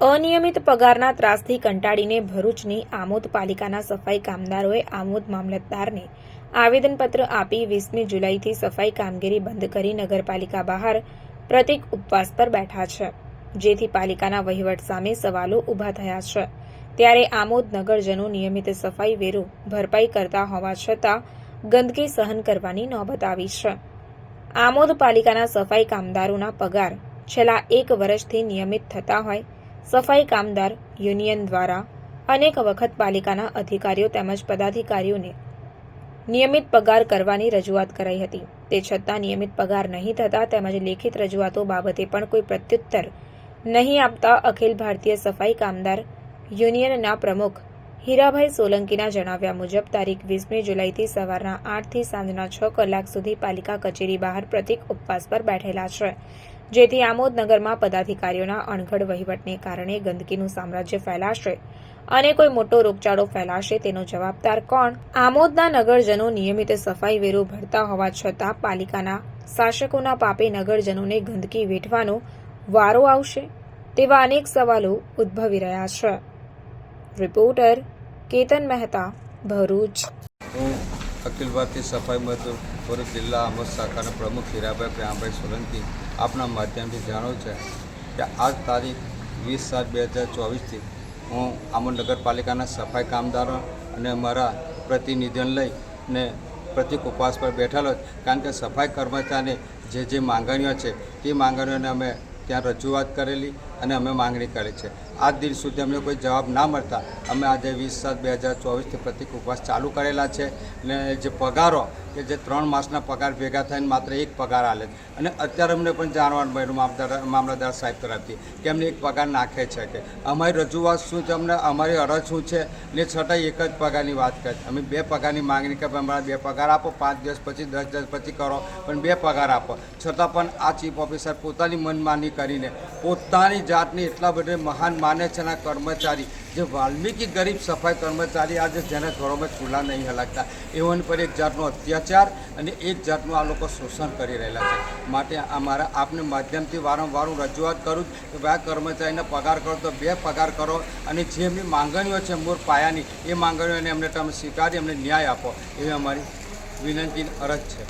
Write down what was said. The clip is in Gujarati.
અનિયમિત પગારના ત્રાસથી કંટાળીને ભરૂચની આમોદ પાલિકાના સફાઈ કામદારોએ આમોદ મામલતદારને આવેદનપત્ર આપી વીસમી જુલાઈથી સફાઈ કામગીરી બંધ કરી નગરપાલિકા બહાર પ્રતિક ઉપવાસ પર બેઠા છે. જેથી પાલિકાના વહીવટ સામે સવાલો ઊભા થયા છે. ત્યારે આમોદ નગરજનો નિયમિત સફાઈ વેરો ભરપાઈ કરતા હોવા છતાં ગંદકી સહન કરવાની નોબત આવી છે. આમોદ પાલિકાના સફાઈ કામદારોના પગાર છેલ્લા એક વર્ષથી નિયમિત થતા હોય સફાઈ કામદાર યુનિયન દ્વારા અનેક વખત પાલિકાના અધિકારીઓ તેમજ પદાધિકારીઓને નિયમિત પગાર કરવાની રજૂઆત કરાઈ હતી. તે છતાં નિયમિત પગાર નહીં થતા તેમજ લેખિત રજૂઆતો બાબતે પણ કોઈ પ્રત્યુત્તર નહીં આપતા અખિલ ભારતીય સફાઈ કામદાર યુનિયનના પ્રમુખ હીરાભાઈ સોલંકીના જણાવ્યા મુજબ, તારીખ વીસમી જુલાઈથી સવારના આઠથી સાંજના છ કલાક સુધી પાલિકા કચેરી બહાર પ્રતિક ઉપવાસ પર બેઠેલા છે, જેથી આમોદ નગરમાં પદાધિકારીઓના અણઘડ વહીવટને કારણે ગંદકીનું સામ્રાજ્ય ફેલાશે અને કોઈ મોટો રોગચાળો ફેલાશે તેનો જવાબદાર કોણ? આમોદના નગરજનો નિયમિત સફાઈ વેરો ભરતા હોવા છતાં પાલિકાના શાસકોના પાપે નગરજનોને ગંદકી વેઠવાનો વારો આવશે તેવા અનેક સવાલો ઉદ્ભવી રહ્યા છે. રિપોર્ટર કેતન મહેતા, ભરૂચ. હું અખિલ ભારતીય સફાઈ મજદૂર ભરૂચ જિલ્લા આમોદ શાખાના પ્રમુખ હીરાભાઈ પ્રેમભાઈ સોલંકી આપના માધ્યમથી જાણું છે કે આજ તારીખ વીસ સાત બે હજાર ચોવીસથી હું આમોદ નગરપાલિકાના સફાઈ કામદારો અને અમારા પ્રતિનિધિઓને લઈ ને પ્રતિક ઉપવાસ પર બેઠેલો કારણ કે સફાઈ કર્મચારીને જે જે માંગણીઓ છે, તે માંગણીઓને અમે ત્યાં રજૂઆત કરેલી. અને અમે માંગણી કરી છે. આજ દિન સુધી અમને કોઈ જવાબ ના મળતા અમે આજે વીસ સાત બે હજાર ચોવીસથી પ્રતિક ઉપવાસ ચાલુ કરેલા છે અને જે પગારો કે જે ત્રણ માસના પગાર ભેગા થઈને માત્ર એક પગાર આલે. અને અત્યારે અમને પણ જાણવાનું મળ્યું મામલતદાર સાહેબ તરફથી કે અમને એક પગાર નાખે છે કે અમારી રજૂઆત શું છે, અમને અમારી અરજ શું છે ને છતાં એક જ પગારની વાત કરે. અમે બે પગારની માંગણી કરી અમારા બે પગાર આપો, પાંચ દિવસ પછી, દસ દિવસ પછી કરો, પણ બે પગાર આપો. છતાં પણ આ ચીફ ઓફિસર પોતાની મનમાની કરીને પોતાની જાતને એટલા બધા મહાન માને છે અને આ કર્મચારી, જે વાલ્મીકી ગરીબ સફાઈ કર્મચારી આજે જેના ઘરોમાં ચૂલા નહીં હલાકતા એઓની પર એક જાતનો અત્યાચાર અને એક જાતનું આ લોકો શોષણ કરી રહેલા છે. માટે અમારા આપને માધ્યમથી વારંવાર હું રજૂઆત કરું કે ભાઈ કર્મચારીને પગાર કરો તો બે પગાર કરો અને જે એમની માંગણીઓ છે મૂળ પાયાની, એ માંગણીઓને એમને તમે સ્વીકારી, એમને ન્યાય આપો, એવી અમારી વિનંતી અરજ છે.